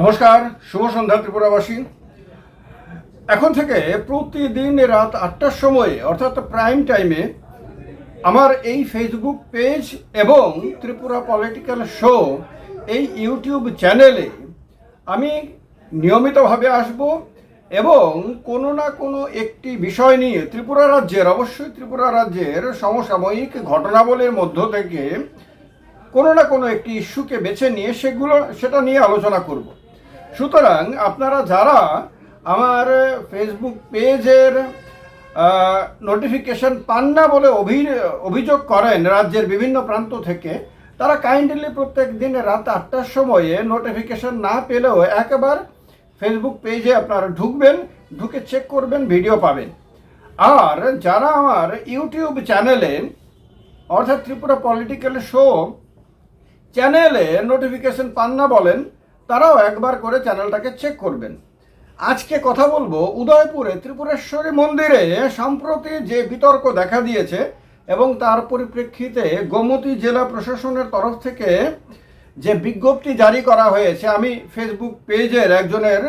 নমস্কার, শুভ সন্ধ্যা ত্রিপুরাবাসী। এখন থেকে প্রতিদিন রাত আটটার সময়ে, অর্থাৎ প্রাইম টাইমে আমার এই ফেসবুক পেজ এবং ত্রিপুরা পলিটিক্যাল শো এই ইউটিউব চ্যানেলে আমি নিয়মিতভাবে আসব এবং কোনো না কোনো একটি বিষয় নিয়ে ত্রিপুরা রাজ্যের, অবশ্যই ত্রিপুরা রাজ্যের সমসাময়িক ঘটনাবলীর মধ্য থেকে কোনো না কোনো একটি ইস্যুকে বেছে নিয়ে সেগুলো, সেটা নিয়ে আলোচনা করব। সুতরাং আপনারা যারা আমার ফেসবুক পেজের নোটিফিকেশন পান না বলে অভি- অভিযোগ করেন রাজ্যের বিভিন্ন প্রান্ত থেকে, তারা কাইন্ডলি প্রত্যেক দিন রাত আটটার সময়ে নোটিফিকেশন না পেলেও একবার ফেসবুক পেজে আপনারা ঢুকবেন, ঢুকে চেক করবেন ভিডিও পাবেন। আর যারা আমার ইউটিউব চ্যানেলে অর্থাৎ ত্রিপুরা পলিটিক্যাল শো চ্যানেলে নোটিফিকেশন পান না বলেন তারাও একবার করে চ্যানেলটাকে চেক করবেন। আজকে কথা বলব উদয়পুরে ত্রিপুরেশ্বরী মন্দিরে সম্প্রতি যে বিতর্ক দেখা দিয়েছে এবং তার পরিপ্রেক্ষিতে গোমতী জেলা প্রশাসনের তরফ থেকে যে বিজ্ঞপ্তি জারি করা হয়েছে, আমি ফেসবুক পেজের একজনের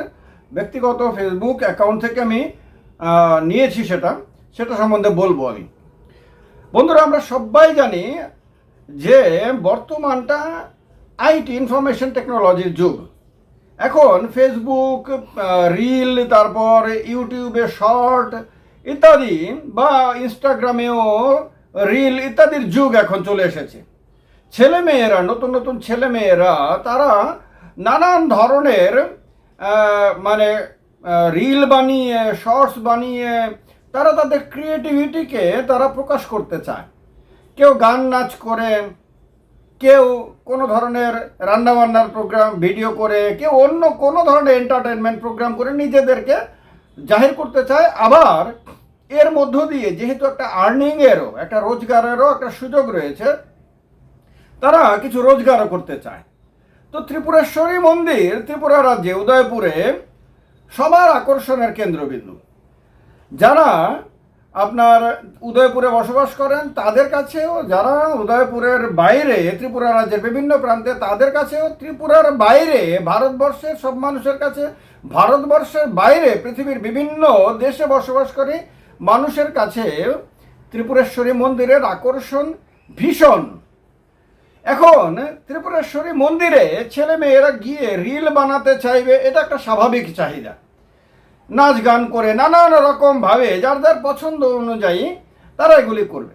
ব্যক্তিগত ফেসবুক অ্যাকাউন্ট থেকে আমি নিয়েছি সেটা সেটা সম্বন্ধে বলব আমি। বন্ধুরা, আমরা সবাই জানি যে বর্তমানটা আইটি ইনফরমেশন টেকনোলজির যুগ। এখন ফেসবুক রিল তারপর ইউটিউবে শর্ট ইত্যাদি বা ইনস্টাগ্রামেও রিল ইত্যাদির যুগ এখন চলে এসেছে। ছেলেমেয়েরা, নতুন নতুন ছেলেমেয়েরা, তারা নানান ধরনের মানে রিল বানিয়ে শর্টস বানিয়ে, তারা তাদের ক্রিয়েটিভিটিকে তারা প্রকাশ করতে চায়। কেউ গান নাচ করে কেউ কোনো ধরনের রান্নাবান্নার প্রোগ্রাম ভিডিও করে, কেউ অন্য কোনো ধরনের এন্টারটেনমেন্ট প্রোগ্রাম করে নিজেদেরকে জাহির করতে চায়। আবার এর মধ্য দিয়ে যেহেতু একটা আর্নিংয়েরও একটা রোজগারেরও একটা সুযোগ রয়েছে, তারা কিছু রোজগারও করতে চায়। তো ত্রিপুরেশ্বরী মন্দির, ত্রিপুরা রাজ্যে, উদয়পুরে সবার আকর্ষণের কেন্দ্রবিন্দু। যারা আপনার উদয়পুরে বসবাস করেন, তাদের কাছেও যারা উদয়পুরের বাইরে, ত্রিপুরা রাজ্যের বিভিন্ন প্রান্তে, তাদের কাছেও ত্রিপুরার বাইরে, ভারতবর্ষের সব মানুষের কাছে ভারতবর্ষের বাইরে পৃথিবীর বিভিন্ন দেশে বসবাস করে মানুষের কাছে ত্রিপুরেশ্বরী মন্দিরের আকর্ষণ ভীষণ। এখন ত্রিপুরেশ্বরী মন্দিরে ছেলে মেয়েরা গিয়ে রিল বানাতে চাইবে, এটা একটা স্বাভাবিক চাহিদা। নাচ গান করে নানান রকম ভাবে, যার যার পছন্দ অনুযায়ী তারা এগুলি করবে।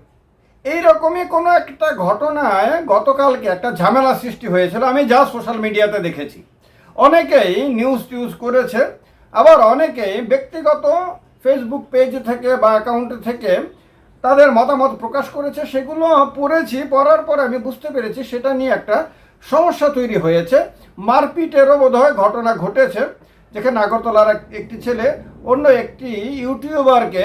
এই রকমই কোনো একটা ঘটনায় গতকালকে একটা ঝামেলা সৃষ্টি হয়েছিল, আমি যা সোশ্যাল মিডিয়াতে দেখেছি। অনেকেই নিউজ টিউজ করেছে, আবার অনেকেই ব্যক্তিগত ফেসবুক পেজ থেকে বা অ্যাকাউন্ট থেকে তাদের মতামত প্রকাশ করেছে, সেগুলো পড়েছি, পড়ার পর আমি বুঝতে পেরেছি সেটা নিয়ে একটা সমস্যা তৈরি হয়েছে। মারপিটেরও বোধহয় ঘটনা ঘটেছে। যেখানে আগরতলার এক- একটি ছেলে অন্য একটি ইউটিউবারকে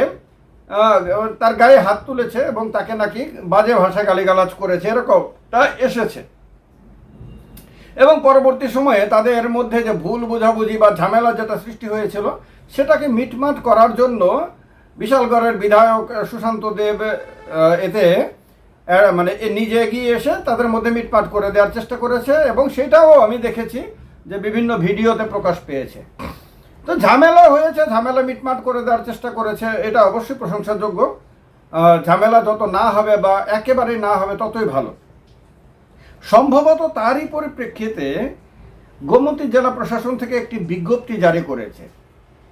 তার গায়ে হাত তুলেছে এবং তাকে নাকি বাজে ভাষায় গালিগালাজ করেছে এরকমটা এসেছে। এবং পরবর্তী সময়ে তাদের মধ্যে যে ভুল বোঝাবুঝি বা ঝামেলা যেটা সৃষ্টি হয়েছিল, সেটাকে মিটমাট করার জন্য বিশালগড়ের বিধায়ক সুশান্ত দেব এতে মানে নিজে এগিয়ে এসে তাদের মধ্যে মিটমাট করে দেওয়ার চেষ্টা করেছে এবং সেটাও আমি দেখেছি যে বিভিন্ন ভিডিওতে প্রকাশ পেয়েছে। তো ঝামেলা হয়েছে, ঝামেলা মিটমাট করে দেওয়ার চেষ্টা করেছে, এটা অবশ্যই প্রশংসাযোগ্য। ঝামেলা যত না হবে বা একেবারেই না হবে ততই ভালো। সম্ভবত তারই পরিপ্রেক্ষিতে গোমতী জেলা প্রশাসন থেকে একটি বিজ্ঞপ্তি জারি করেছে।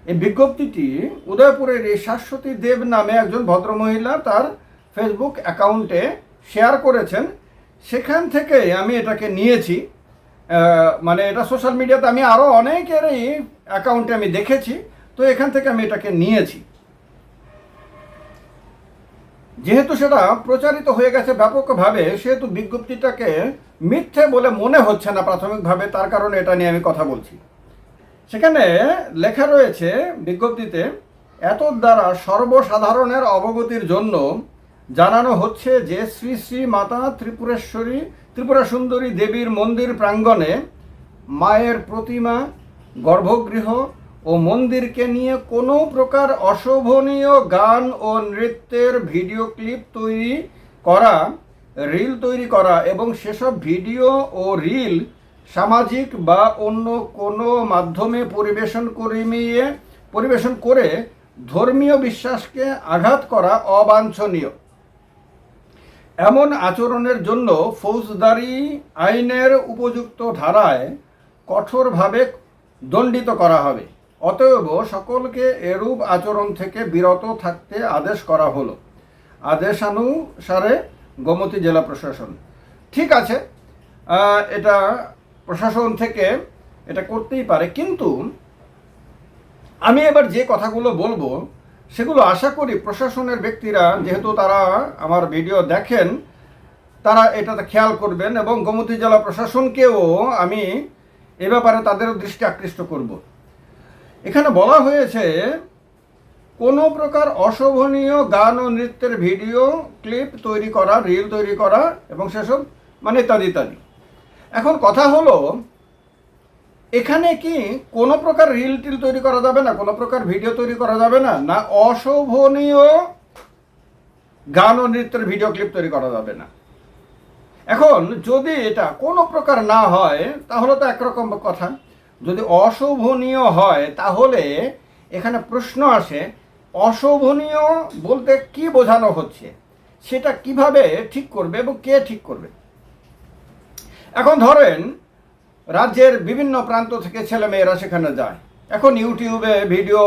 এই বিজ্ঞপ্তিটি উদয়পুরের এই শাশ্বতী দেব নামে একজন ভদ্রমহিলা তার ফেসবুক অ্যাকাউন্টে শেয়ার করেছেন। সেখান থেকে আমি এটাকে নিয়েছি। মানে এটা সোশ্যাল মিডিয়াতে আমি আরও অনেকেরই অ্যাকাউন্টে আমি দেখেছি, তো এখান থেকে আমি এটাকে নিয়েছি। যেহেতু সেটা প্রচারিত হয়ে গেছে ব্যাপকভাবে, সেহেতু বিজ্ঞপ্তিটাকে মিথ্যে বলে মনে হচ্ছে না প্রাথমিকভাবে, তার কারণে এটা নিয়ে আমি কথা বলছি। সেখানে লেখা রয়েছে বিজ্ঞপ্তিতে, এত দ্বারা সর্বসাধারণের অবগতির জন্য জানানো হচ্ছে যে শ্রী শ্রী মাতা ত্রিপুরেশ্বরী ত্রিপুরা সুন্দরী দেবীর মন্দির প্রাঙ্গণে মায়ের প্রতিমা, গর্ভগৃহ ও মন্দিরকে নিয়ে কোনো প্রকার অশোভনীয় গান ও নৃত্যের ভিডিও ক্লিপ তৈরি করা, রিল তৈরি করা এবং সেসব ভিডিও ও রিল সামাজিক বা অন্য কোনো মাধ্যমে পরিবেশন করিয়ে পরিবেশন করে ধর্মীয় বিশ্বাসকে আঘাত করা অবাঞ্ছনীয়। এমন আচরণের জন্য ফৌজদারি আইনের উপযুক্ত ধারায় কঠোরভাবে দণ্ডিত করা হবে। অতএব সকলকে এরূপ আচরণ থেকে বিরত থাকতে আদেশ করা হলো। আদেশানুসারে গোমতী জেলা প্রশাসন। ঠিক আছে এটা প্রশাসন থেকে এটা করতেই পারে, কিন্তু আমি এবার যে কথাগুলো বলব সেগুলো আশা করি প্রশাসনের ব্যক্তিরা, যেহেতু তারা আমার ভিডিও দেখেন, তারা এটাতে খেয়াল করবেন এবং গোমতী জেলা প্রশাসনকেও আমি এ ব্যাপারে তাদের দৃষ্টি আকৃষ্ট করব। এখানে বলা হয়েছে, কোনো প্রকার অশোভনীয় গান ও নৃত্যের ভিডিও, ক্লিপ তৈরি করা, রিল তৈরি করা এবং সেসব মানে ইত্যাদি ইত্যাদি। এখন কথা হলো এখানে কি কোনো প্রকার রিল টিল তৈরি করা যাবে না? কোনো প্রকার ভিডিও তৈরি করা যাবে না? না অশোভনীয় গান ও নৃত্যের ভিডিও ক্লিপ তৈরি করা যাবে না? এখন যদি এটা কোনো প্রকার না হয়, তাহলে তো একরকম কথা। যদি অশোভনীয় হয়, তাহলে এখানে প্রশ্ন আসে, অশোভনীয় বলতে কি বোঝানো হচ্ছে? সেটা কীভাবে ঠিক করবে এবং কে ঠিক করবে? এখন ধরেন রাজ্যের বিভিন্ন প্রান্ত থেকে ছেলে মেয়েরা সেখানে যায়। এখন ইউটিউবে ভিডিও,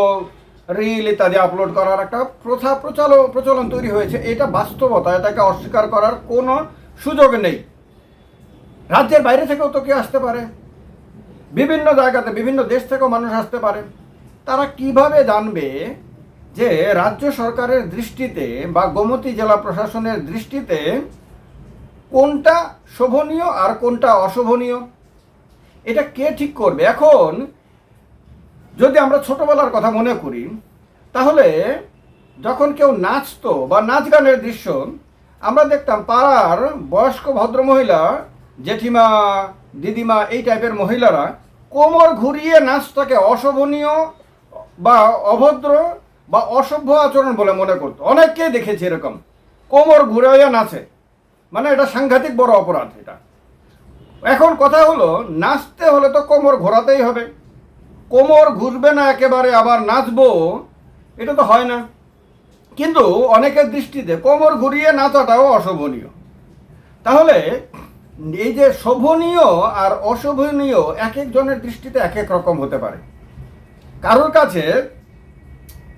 রিল ইত্যাদি আপলোড করার একটা প্রথা প্রচল প্রচলন তৈরি হয়েছে। এটা বাস্তবতা, এটাকে অস্বীকার করার কোনো সুযোগ নেই। রাজ্যের বাইরে থেকেও তো কেউ আসতে পারে। বিভিন্ন জায়গাতে, বিভিন্ন দেশ থেকেও মানুষ আসতে পারে। তারা কীভাবে জানবে যে রাজ্য সরকারের দৃষ্টিতে বা গোমতী জেলা প্রশাসনের দৃষ্টিতে কোনটা শোভনীয় আর কোনটা অশোভনীয়? এটা কে ঠিক করবে? এখন যদি আমরা ছোটবেলার কথা মনে করি, তাহলে যখন কেউ নাচতো বা নাচ গানের দৃশ্য, আমরা দেখতাম পাড়ার বয়স্ক ভদ্রমহিলা, জেঠিমা, দিদিমা এই টাইপের মহিলারা কোমর ঘুরিয়ে নাচটাকে অশোভনীয় বা অভদ্র বা অসভ্য আচরণ বলে মনে করতো। অনেককেই দেখেছি এরকম। কোমর ঘুরাইয়া নাচে। মানে এটা সাংঘাতিক বড় অপরাধ এটা। এখন কথা হলো, নাচতে হলে তো কোমর ঘোরাতেই হবে। কোমর ঘুরবে না একেবারে, আবার নাচবো, এটা তো হয় না। কিন্তু অনেকের দৃষ্টিতে কোমর ঘুরিয়ে নাচাটাও অশোভনীয়। তাহলে এই যে শোভনীয় আর অশোভনীয় এক একজনের দৃষ্টিতে এক এক রকম হতে পারে। কারোর কাছে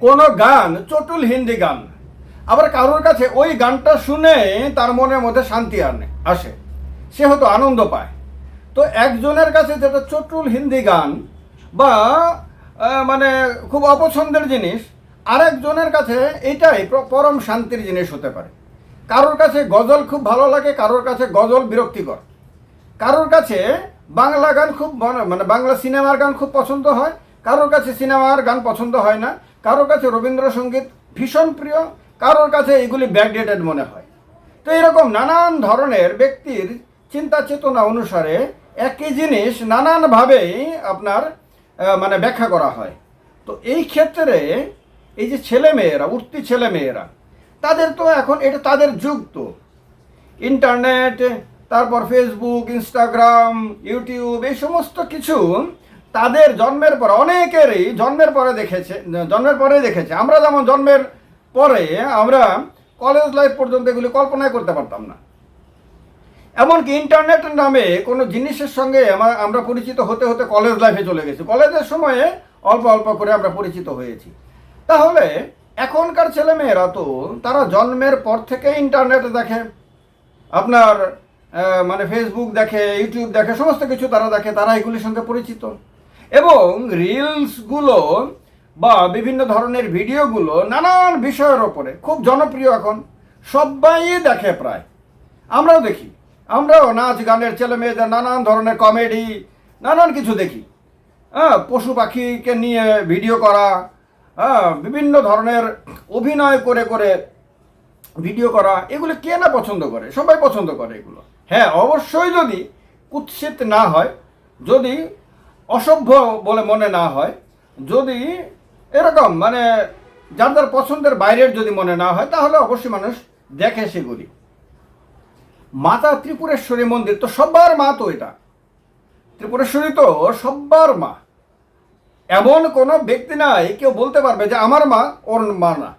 কোনো গান চটুল হিন্দি গান, আবার কারোর কাছে ওই গানটা শুনে তার মনের মধ্যে শান্তি আনে আসে। সে হয়তো আনন্দ পায়। তো একজনের কাছে যেটা চটুল হিন্দি গান বা মানে খুব অপছন্দের জিনিস, আরেকজনের কাছে এটাই পরম শান্তির জিনিস হতে পারে। কারোর কাছে গজল খুব ভালো লাগে, কারোর কাছে গজল বিরক্তিকর। কারোর কাছে বাংলা গান খুব মনে- বাংলা সিনেমার গান খুব পছন্দ হয়, কারোর কাছে সিনেমার গান পছন্দ হয় না, কারোর কাছে রবীন্দ্রসঙ্গীত ভীষণ প্রিয়, কারোর কাছে এগুলি ব্যাকডেটেড মনে হয়। তো এরকম নানান ধরনের ব্যক্তির চিন্তা চেতনা অনুসারে একই জিনিস নানানভাবেই আপনার মানে ব্যাখ্যা করা হয়। তো এই ক্ষেত্রে এই যে ছেলে মেয়েরা উঠতি ছেলে মেয়েরা তাদের তো এখন এটা তাদের যুগ তো। ইন্টারনেট, তারপর ফেসবুক, ইনস্টাগ্রাম, ইউটিউব, এই সমস্ত কিছু তাদের জন্মের পর, অনেকেরই জন্মের পরে দেখেছে, জন্মের পরে দেখেছে। আমরা যেমন জন্মের পরে আমরা কলেজ লাইফ পর্যন্ত এগুলি কল্পনাই করতে পারতাম না। এমনকি ইন্টারনেট নামে কোনো জিনিসের সঙ্গে আমা- আমরা পরিচিত হতে হতে কলেজ লাইফে চলে গেছি। কলেজের সময়ে অল্প অল্প করে আমরা পরিচিত হয়েছি। তাহলে এখনকার ছেলেমেয়েরা তো, তারা জন্মের পর থেকে ইন্টারনেটে দেখে। আপনার মানে ফেসবুক দেখে ইউটিউব দেখে, সমস্ত কিছু তারা দেখে, তারা এগুলির সঙ্গে পরিচিত। এবং রিলসগুলো বা বিভিন্ন ধরনের ভিডিওগুলো নানান বিষয়ের ওপরে, খুব জনপ্রিয় এখন, সবাই দেখে প্রায়। আমরাও দেখি। আমরাও নাচ গানের ছেলে মেয়েদের নানান ধরনের কমেডি, নানান কিছু দেখি। হ্যাঁ পশু পাখিকে নিয়ে ভিডিও করা হ্যাঁ বিভিন্ন ধরনের অভিনয় করে করে ভিডিও করা, এগুলো কে না পছন্দ করে? সবাই পছন্দ করে এগুলো। হ্যাঁ অবশ্যই যদি কুৎসিত না হয়, যদি অসভ্য বলে মনে না হয়, যদি এরকম মানে যার যার পছন্দের বাইরের যদি মনে না হয়, তাহলে অবশ্যই মানুষ দেখে সেগুলি। মাতা ত্রিপুরেশ্বরী মন্দির তো সবার মা তো এটা। ত্রিপুরেশ্বরী তো সব্বার মা। এমন কোনো ব্যক্তি নাই, কেউ বলতে পারবে যে আমার মা, ওর মা না।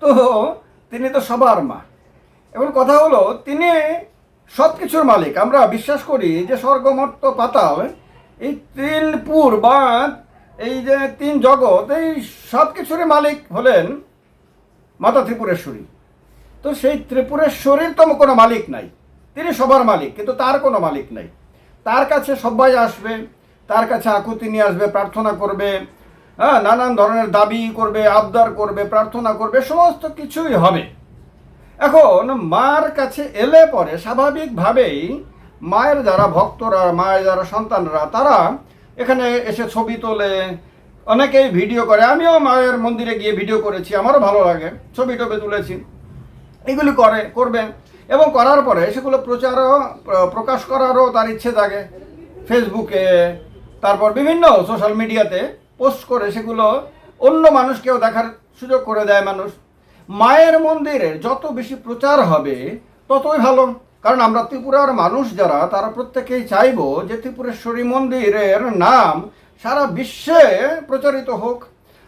তো তিনি তো সবার মা। এবং কথা হলো, তিনি সব কিছুর মালিক। আমরা বিশ্বাস করি যে স্বর্গমর্ত পাতাল, এই তিন পুর বা এই যে তিন জগৎ, এই সব কিছুরই মালিক হলেন মাতা ত্রিপুরেশ্বরী। তো সেই ত্রিপুরেশ্বরীর তো কোনো মালিক নাই। তিনি সবার মালিক, কিন্তু তার কোনো মালিক নাই। তার কাছে সবাই আসবে, তার কাছে আকুতি নিয়ে আসবে, প্রার্থনা করবে হ্যাঁ নানান ধরনের দাবি করবে, আবদার করবে, প্রার্থনা করবে, সমস্ত কিছুই হবে। এখন মার কাছে এলে পরে স্বাভাবিকভাবেই মায়ের যারা ভক্তরা, মায়ের যারা সন্তানরা, তারা এখানে এসে ছবি তোলে, অনেকেই ভিডিও করে। আমিও মায়ের মন্দিরে গিয়ে ভিডিও করেছি, আমারও ভালো লাগে। ছবি টবি তুলেছি। এগুলি করে করবেন এবং করার পরে সেগুলো প্রচারও প্রকাশ করারও তার ইচ্ছে থাকে ফেসবুকে, তারপর বিভিন্ন সোশ্যাল মিডিয়াতে পোস্ট করে সেগুলো অন্য মানুষকেও দেখার সুযোগ করে দেয় মানুষ। মায়ের মন্দিরের যত বেশি প্রচার হবে, ততই ভালো। কারণ আমরা ত্রিপুরার মানুষ যারা, তারা প্রত্যেকেই চাইব যে ত্রিপুরেশ্বরী মন্দিরের নাম সারা বিশ্বে প্রচারিত হোক।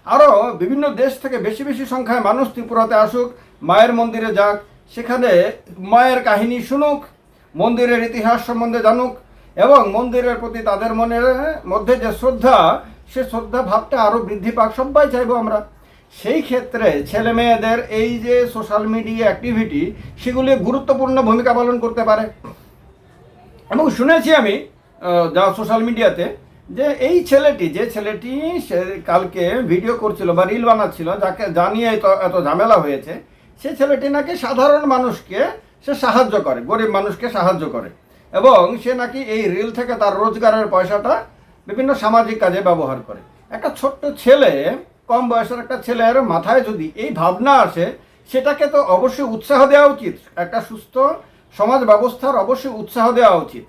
আরও বিভিন্ন দেশ থেকে বেশি বেশি সংখ্যায় মানুষ ত্রিপুরাতে আসুক। মায়ের মন্দিরে যাক, সেখানে মায়ের কাহিনী শুনুক, মন্দিরের ইতিহাস সম্বন্ধে জানুক, এবং মন্দিরের প্রতি তাদের মনের মধ্যে যে শ্রদ্ধা, সে শ্রদ্ধা ভাবটা আরও বৃদ্ধি পাক সবাই চাইব আমরা। সেই ক্ষেত্রে ছেলে মেয়েদের এই যে সোশ্যাল মিডিয়া অ্যাক্টিভিটি সেগুলি গুরুত্বপূর্ণ ভূমিকা পালন করতে পারে। এবং শুনেছি আমি যা সোশ্যাল মিডিয়াতে যে এই ছেলেটি, যে ছেলেটি সে কালকে ভিডিও করছিল বা রিল বানাচ্ছিল, যাকে জানিয়ে এত এত ঝামেলা হয়েছে সে ছেলেটি নাকি সাধারণ মানুষকে সে সাহায্য করে, গরিব মানুষকে সাহায্য করে। এবং সে নাকি এই রিল থেকে তার রোজগারের পয়সাটা বিভিন্ন সামাজিক কাজে ব্যবহার করে। একটা ছোট্ট ছেলে, কম বয়সের একটা ছেলের মাথায় যদি এই ভাবনা আসে, সেটাকে তো অবশ্যই উৎসাহ দেওয়া উচিত। একটা সুস্থ সমাজ ব্যবস্থার অবশ্যই উৎসাহ দেওয়া উচিত।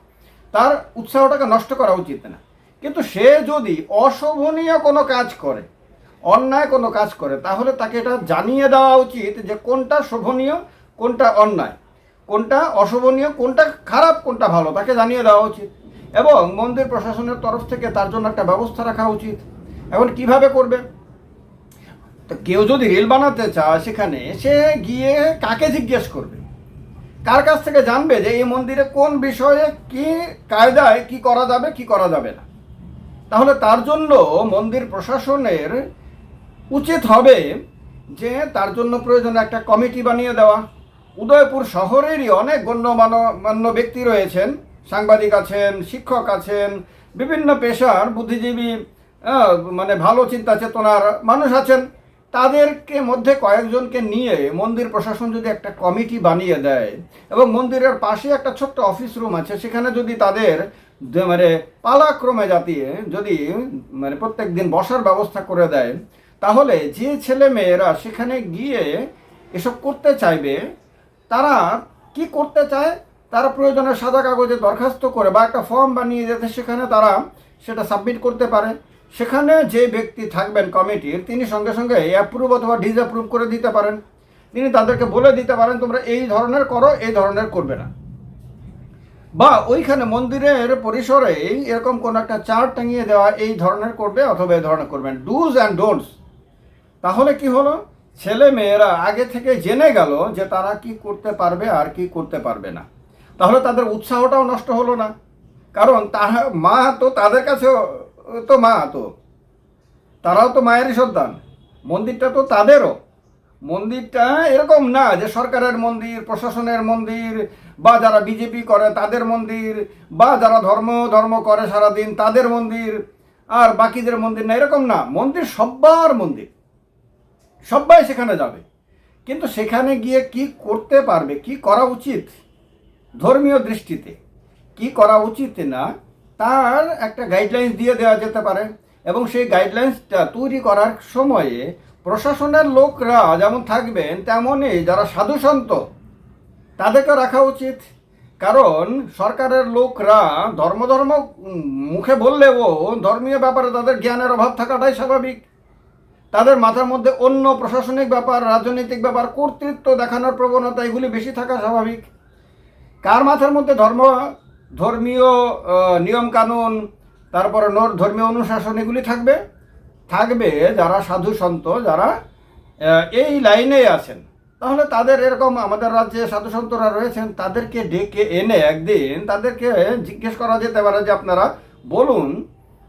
তার উৎসাহটাকে নষ্ট করা উচিত না। কিন্তু সে যদি অশোভনীয় কোনো কাজ করে অন্যায় কোনো কাজ করে, তাহলে তাকে এটা জানিয়ে দেওয়া উচিত যে কোনটা শোভনীয়, কোনটা অন্যায়। কোনটা অশোভনীয়, কোনটা খারাপ, কোনটা ভালো, তাকে জানিয়ে দেওয়া উচিত। এবং মন্দির প্রশাসনের তরফ থেকে তার জন্য একটা ব্যবস্থা রাখা উচিত। এখন কীভাবে করবে? তো কেউ যদি রেল বানাতে চায় সেখানে, সে গিয়ে কাকে জিজ্ঞেস করবে? কার কাছ থেকে জানবে যে এই মন্দিরে কোন বিষয়ে কি কায়দায় কি করা যাবে, কি করা যাবে না? তাহলে তার জন্য মন্দির প্রশাসনের উচিত হবে যে তার জন্য প্রয়োজনে একটা কমিটি বানিয়ে দেওয়া। উদয়পুর শহরেরই অনেক গণ্যমান্য ব্যক্তি রয়েছেন। সাংবাদিক আছেন, শিক্ষক আছেন, বিভিন্ন পেশার বুদ্ধিজীবী মানে ভালো চিন্তা চেতনার মানুষ আছেন। তাদেরকে মধ্যে কয়েকজনকে নিয়ে মন্দির প্রশাসন যদি একটা কমিটি বানিয়ে দেয় এবং মন্দিরের পাশে একটা ছোট্ট অফিস রুম আছে, সেখানে যদি তাদের মানে পালাক্রমে জাতিয়ে যদি মানে প্রত্যেক দিন বসার ব্যবস্থা করে দেয় তাহলে যে ছেলে মেয়েরা সেখানে গিয়ে এসব করতে চাইবে, তারা কি করতে চায়? তারা প্রয়োজনে সাদা কাগজে দরখাস্ত করে বা একটা ফর্ম বানিয়ে যাতে সেখানে তারা সেটা সাবমিট করতে পারে। সেখানে যে ব্যক্তি থাকবেন কমিটির, তিনি সঙ্গে সঙ্গে অ্যাপ্রুভ অথবা ডিসঅ্যাপ্রুভ করে দিতে পারেন। তিনি তাদেরকে বলে দিতে পারেন, তোমরা এই ধরনের করো, এই ধরনের করবে না। বা ওইখানে মন্দিরের পরিসরে এরকম কোন একটা চার্ট টাঙিয়ে দেওয়া, এই ধরনের করবে অথবা এই ধরনের করবেন ডুজ অ্যান্ড ডোন্টস তাহলে কি হলো? ছেলে মেয়েরা আগে থেকে জেনে গেল যে তারা কি করতে পারবে আর কি করতে পারবে না। তাহলে তাদের উৎসাহটাও নষ্ট হলো না। কারণ তারা মা তো তাদের কাছেও, তো মা তো। তারাও তো মায়েরই সন্তান। মন্দিরটা তো তাদেরও। মন্দিরটা এরকম না যে সরকারের মন্দির, প্রশাসনের মন্দির, বা যারা বিজেপি করে তাদের মন্দির, বা যারা ধর্ম ধর্ম করে সারাদিন তাদের মন্দির, আর বাকিদের মন্দির না, এরকম না। মন্দির সব্বার মন্দির। সবাই সেখানে যাবে। কিন্তু সেখানে গিয়ে কি করতে পারবে, কি করা উচিত ধর্মীয় দৃষ্টিতে, কি করা উচিত না, তার একটা গাইডলাইন্স দিয়ে দেওয়া যেতে পারে। এবং সেই গাইডলাইন্সটা তৈরি করার সময়ে প্রশাসনের লোকরা যেমন থাকবেন, তেমনই যারা সাধুসন্ত, তাদেরকে রাখা উচিত। কারণ সরকারের লোকরা ধর্ম ধর্ম মুখে বললেও ধর্মীয় ব্যাপারে তাদের জ্ঞানের অভাব থাকাটাই স্বাভাবিক। তাদের মাথার মধ্যে অন্য প্রশাসনিক ব্যাপার, রাজনৈতিক ব্যাপার, কর্তৃত্ব দেখানোর প্রবণতা, এগুলি বেশি থাকা স্বাভাবিক। কার মাথার মধ্যে ধর্ম, ধর্মীয় নিয়মকানুন, তারপরে নর, ধর্মীয় অনুশাসন, এগুলি থাকবে? থাকবে যারা সাধু সন্ত, যারা এই লাইনে আছেন। তাহলে তাদের এরকম আমাদের রাজ্যে সাধু সন্তরা রয়েছেন, তাদেরকে ডেকে এনে একদিন তাদেরকে জিজ্ঞেস করা যেতে পারে যে আপনারা বলুন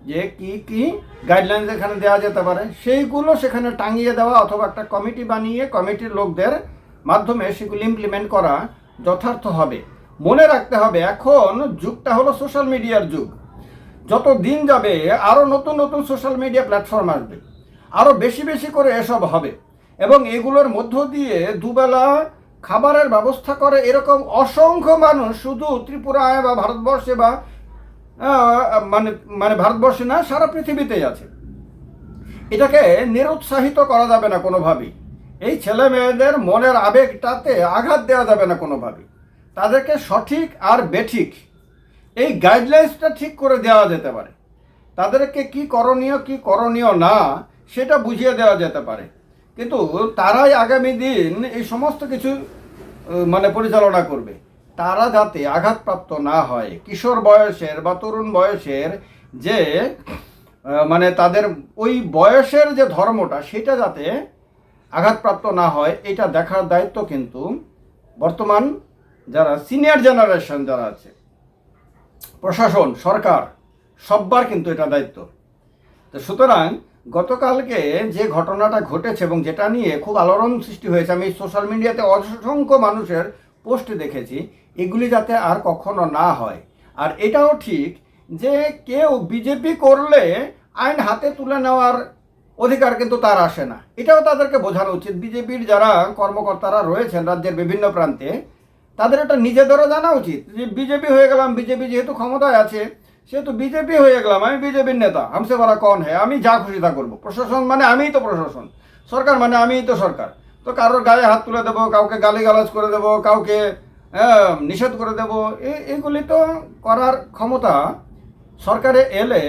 যে কি কি গাইডলাইন এখানে দেওয়া যেতে পারে, সেইগুলো সেখানে টাঙিয়ে দেওয়া অথবা একটা কমিটি বানিয়ে কমিটির লোকদের মাধ্যমে সেগুলি ইমপ্লিমেন্ট করা যথার্থ হবে। মনে রাখতে হবে, এখন যুগটা হলো সোশ্যাল মিডিয়ার যুগ। যত দিন যাবে আরও নতুন নতুন সোশ্যাল মিডিয়া প্ল্যাটফর্ম আসবে। আরও বেশি বেশি করে এসব হবে। এবং এগুলোর মধ্য দিয়ে দুবেলা খাবারের ব্যবস্থা করে এরকম অসংখ্য মানুষ, শুধু ত্রিপুরায় বা ভারতবর্ষে বা মানে মানে ভারতবর্ষে না, সারা পৃথিবীতেই আছে। এটাকে নিরুৎসাহিত করা যাবে না কোনোভাবেই। এই ছেলে মেয়েদের মনের আবেগটাতে আঘাত দেওয়া যাবে না কোনোভাবেই। তাদেরকে সঠিক আর বেঠিক এই গাইডলাইন্সটা ঠিক করে দেওয়া যেতে পারে। তাদেরকে কি করণীয় কি করণীয় না, সেটা বুঝিয়ে দেওয়া যেতে পারে। কিন্তু তারাই আগামী দিন এই সমস্ত কিছু মানে পরিচালনা করবে। তারা যাতে আঘাতপ্রাপ্ত না হয়। কিশোর বয়সের বা তরুণ বয়সের যে মানে তাদের ওই বয়সের যে ধর্মটা, সেটা যাতে আঘাতপ্রাপ্ত না হয়, এটা দেখার দায়িত্ব কিন্তু বর্তমান যারা সিনিয়র জেনারেশন যারা আছে, প্রশাসন, সরকার, সব্বার কিন্তু এটা দায়িত্ব। তো সুতরাং গতকালকে যে ঘটনাটা ঘটেছে এবং যেটা নিয়ে খুব আলোড়ন সৃষ্টি হয়েছে, আমি সোশ্যাল মিডিয়াতে অসংখ্য মানুষের পোস্ট দেখেছি। এগুলি যাতে আর কখনো না হয়। আর এটাও ঠিক যে কেউ বিজেপি করলে আইন হাতে তুলে নেওয়ার অধিকার কিন্তু তার আসে না। এটাও তাদেরকে বোঝানো উচিত। বিজেপির যারা কর্মকর্তারা রয়েছেন রাজ্যের বিভিন্ন প্রান্তে, তাদের এটা নিজেদেরও জানা উচিত যে বিজেপি হয়ে গেলাম বিজেপি যেহেতু ক্ষমতায় আছে, সেহেতু বিজেপি হয়ে গেলাম, আমি বিজেপির নেতা, হামসে বলা কন হ্যাঁ আমি যা খুশি তা করব। প্রশাসন মানে আমিই তো প্রশাসন, সরকার মানে আমিই তো সরকার। তো কারোর গায়ে হাত তুলে দেবো, কাউকে গালিগালাজ করে দেবো, কাউকে নিষেধ করে দেবো। এগুলি তো করার ক্ষমতা সরকারে এলে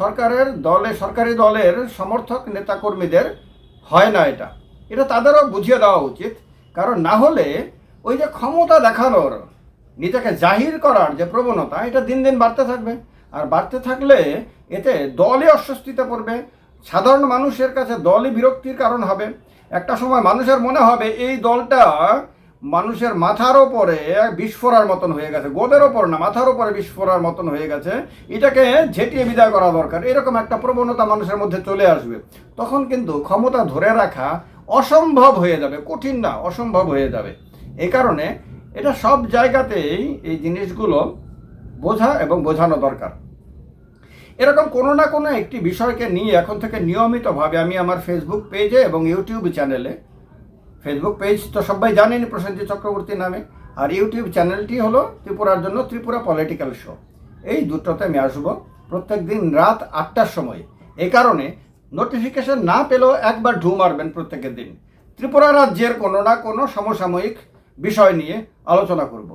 সরকারের দলে, সরকারি দলের সমর্থক নেতাকর্মীদের হয় না এটা। এটা তাদেরও বুঝিয়ে দেওয়া উচিত। কারণ না হলে ওই যে ক্ষমতা দেখানোর, নিজেকে জাহির করার যে প্রবণতা, এটা দিন দিন বাড়তে থাকবে। আর বাড়তে থাকলে এতে দলই অস্বস্তিতে পড়বে। সাধারণ মানুষের কাছে দলই বিরক্তির কারণ হবে। একটা সময় মানুষের মনে হবে, এই দলটা মানুষের মাথার ওপরে বিস্ফোরার মতন হয়ে গেছে, গোদের ওপর না, মাথার ওপরে বিস্ফোরার মতন হয়ে গেছে। এটাকে ঝেঁটিয়ে বিদায় করা দরকার, এরকম একটা প্রবণতা মানুষের মধ্যে চলে আসবে। তখন কিন্তু ক্ষমতা ধরে রাখা অসম্ভব হয়ে যাবে, কঠিন না, অসম্ভব হয়ে যাবে। এই কারণে এটা সব জায়গাতেই এই জিনিসগুলো বোঝা এবং বোঝানো দরকার। এরকম কোনো না কোনো একটি বিষয়কে নিয়ে এখন থেকে নিয়মিতভাবে আমি আমার ফেসবুক পেজে এবং ইউটিউব চ্যানেলে ফেসবুক পেজ তো সবাই জানেন প্রসেনজিৎ চক্রবর্তী নামে। আর ইউটিউব চ্যানেলটি হলো ত্রিপুরার জন্য ত্রিপুরা পলিটিক্যাল শো এই দুটোতে আমি আসব প্রত্যেক দিন রাত আটটার সময়। এই কারণে নোটিফিকেশন না পেলেও একবার ঢু মারবেন প্রত্যেকের দিন। ত্রিপুরা রাজ্যের কোনো না কোনো সমসাময়িক বিষয় নিয়ে আলোচনা করব।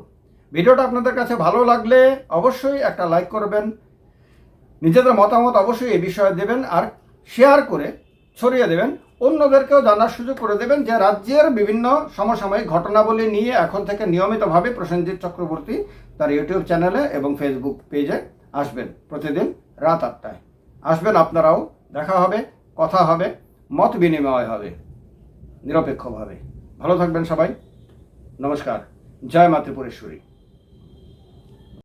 ভিডিওটা আপনাদের কাছে ভালো লাগলে অবশ্যই একটা লাইক করবেন। নিজেদের মতামত অবশ্যই এই বিষয়ে দেবেন আর শেয়ার করে ছড়িয়ে দেবেন। অন্যদেরকেও জানার সুযোগ করে দেবেন যে রাজ্যের বিভিন্ন সমসাময়িক ঘটনাবলী নিয়ে এখন থেকে নিয়মিতভাবে প্রসেনজিৎ চক্রবর্তী তার ইউটিউব চ্যানেলে এবং ফেসবুক পেজে আসবেন প্রতিদিন রাত আটটায়। আসবেন আপনারাও, দেখা হবে, কথা হবে, মত বিনিময় হবে, নিরপেক্ষভাবে। ভালো থাকবেন সবাই। নমস্কার। জয় মা ত্রিপুরেশ্বরী